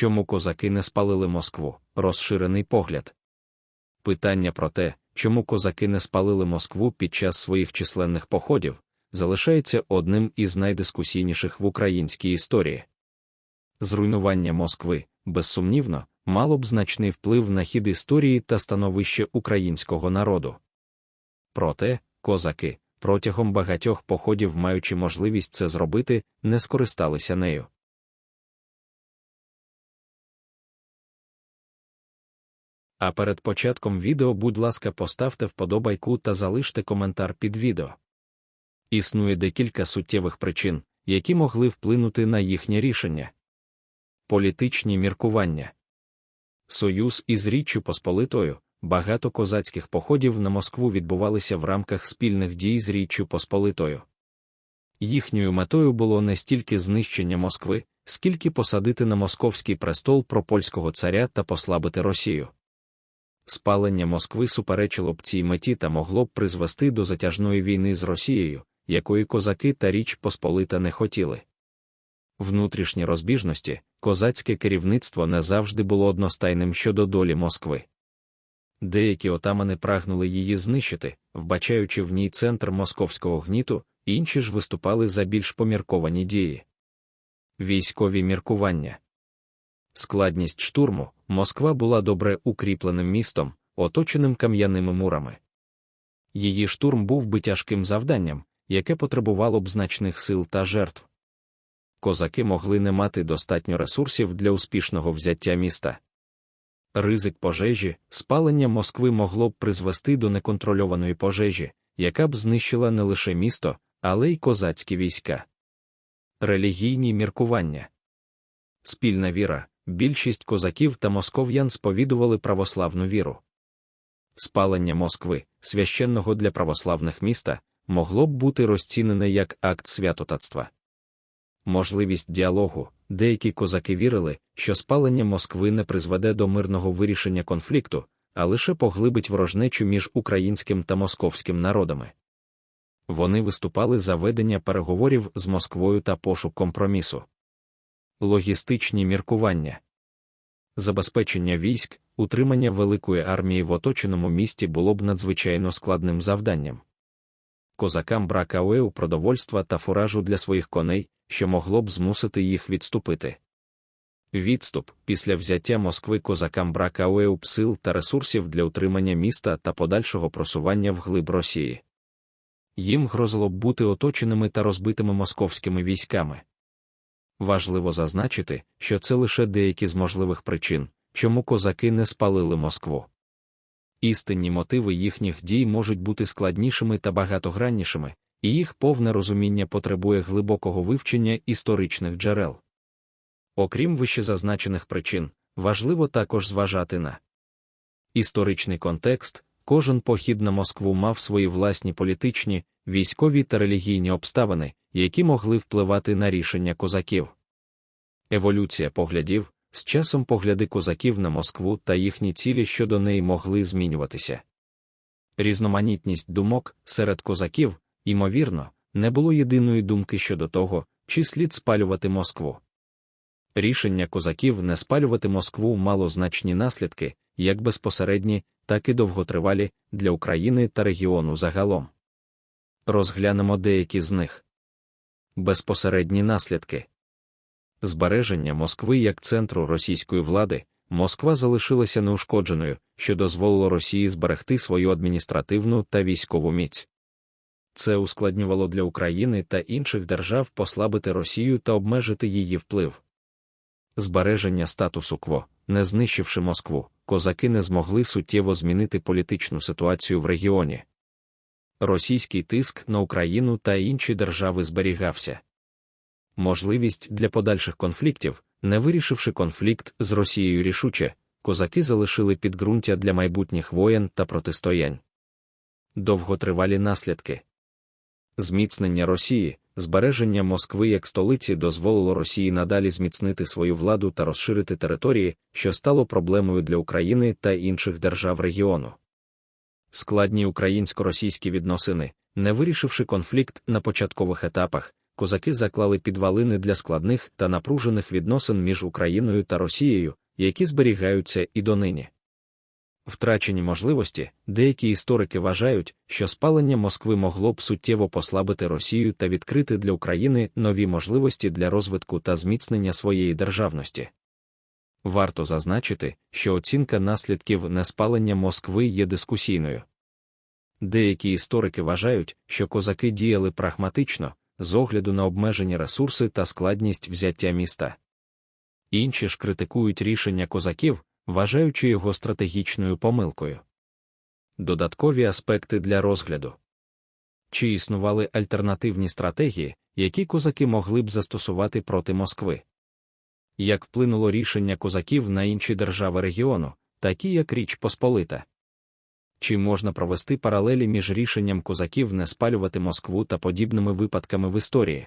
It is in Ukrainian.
чому козаки не спалили Москву, розширений погляд. Питання про те, чому козаки не спалили Москву під час своїх численних походів, залишається одним із найдискусійніших в українській історії. Зруйнування Москви, безсумнівно, мало б значний вплив на хід історії та становище українського народу. Проте, козаки, протягом багатьох походів, маючи можливість це зробити, не скористалися нею. А перед початком відео, будь ласка, поставте вподобайку та залиште коментар під відео. Існує декілька суттєвих причин, які могли вплинути на їхнє рішення. Політичні міркування. Союз із Річчю Посполитою, багато козацьких походів на Москву відбувалися в рамках спільних дій з Річчю Посполитою. Їхньою метою було не стільки знищення Москви, скільки посадити на московський престол пропольського царя та послабити Росію. Спалення Москви суперечило б цій меті та могло б призвести до затяжної війни з Росією, якої козаки та Річ Посполита не хотіли. Внутрішні розбіжності, козацьке керівництво не завжди було одностайним щодо долі Москви. Деякі отамани прагнули її знищити, вбачаючи в ній центр московського гніту, інші ж виступали за більш помірковані дії. Військові міркування. Складність штурму Москва була добре укріпленим містом, оточеним кам'яними мурами. Її штурм був би тяжким завданням, яке потребувало б значних сил та жертв. Козаки могли не мати достатньо ресурсів для успішного взяття міста. Ризик пожежі, спалення Москви могло б призвести до неконтрольованої пожежі, яка б знищила не лише місто, але й козацькі війська. Релігійні міркування. Спільна віра. Більшість козаків та москов'ян сповідували православну віру. Спалення Москви, священного для православних міста, могло б бути розцінене як акт святотатства. Можливість діалогу, деякі козаки вірили, що спалення Москви не призведе до мирного вирішення конфлікту, а лише поглибить ворожнечу між українським та московським народами. Вони виступали за ведення переговорів з Москвою та пошук компромісу. Логістичні міркування. Забезпечення військ, утримання великої армії в оточеному місті було б надзвичайно складним завданням. Козакам брак ауеу продовольства та фуражу для своїх коней, що могло б змусити їх відступити. Відступ після взяття Москви козакам брак ауеу сил та ресурсів для утримання міста та подальшого просування вглиб Росії. Їм грозило б бути оточеними та розбитими московськими військами. Важливо зазначити, що це лише деякі з можливих причин, чому козаки не спалили Москву. Істинні мотиви їхніх дій можуть бути складнішими та багатограннішими, і їх повне розуміння потребує глибокого вивчення історичних джерел. Окрім вищезазначених причин, важливо також зважати на історичний контекст, кожен похід на Москву мав свої власні політичні, військові та релігійні обставини, які могли впливати на рішення козаків. Еволюція поглядів з часом погляди козаків на Москву та їхні цілі щодо неї могли змінюватися. Різноманітність думок серед козаків, ймовірно, не було єдиної думки щодо того, чи слід спалювати Москву. Рішення козаків не спалювати Москву мало значні наслідки, як безпосередні, так і довготривалі для України та регіону загалом. Розглянемо деякі з них. Безпосередні наслідки збереження Москви як центру російської влади, Москва залишилася неушкодженою, що дозволило Росії зберегти свою адміністративну та військову міць. Це ускладнювало для України та інших держав послабити Росію та обмежити її вплив. Збереження статусу кво, не знищивши Москву, козаки не змогли суттєво змінити політичну ситуацію в регіоні. Російський тиск на Україну та інші держави зберігався. Можливість для подальших конфліктів, не вирішивши конфлікт з Росією рішуче, козаки залишили підґрунтя для майбутніх воєн та протистоянь. Довготривалі наслідки зміцнення Росії, збереження Москви як столиці дозволило Росії надалі зміцнити свою владу та розширити території, що стало проблемою для України та інших держав регіону. Складні українсько-російські відносини, не вирішивши конфлікт на початкових етапах, козаки заклали підвалини для складних та напружених відносин між Україною та Росією, які зберігаються і донині. Втрачені можливості, деякі історики вважають, що спалення Москви могло б суттєво послабити Росію та відкрити для України нові можливості для розвитку та зміцнення своєї державності. Варто зазначити, що оцінка наслідків неспалення Москви є дискусійною. Деякі історики вважають, що козаки діяли прагматично, з огляду на обмежені ресурси та складність взяття міста. Інші ж критикують рішення козаків, вважаючи його стратегічною помилкою. Додаткові аспекти для розгляду. Чи існували альтернативні стратегії, які козаки могли б застосувати проти Москви? Як вплинуло рішення козаків на інші держави регіону, такі як Річ Посполита? Чи можна провести паралелі між рішенням козаків не спалювати Москву та подібними випадками в історії?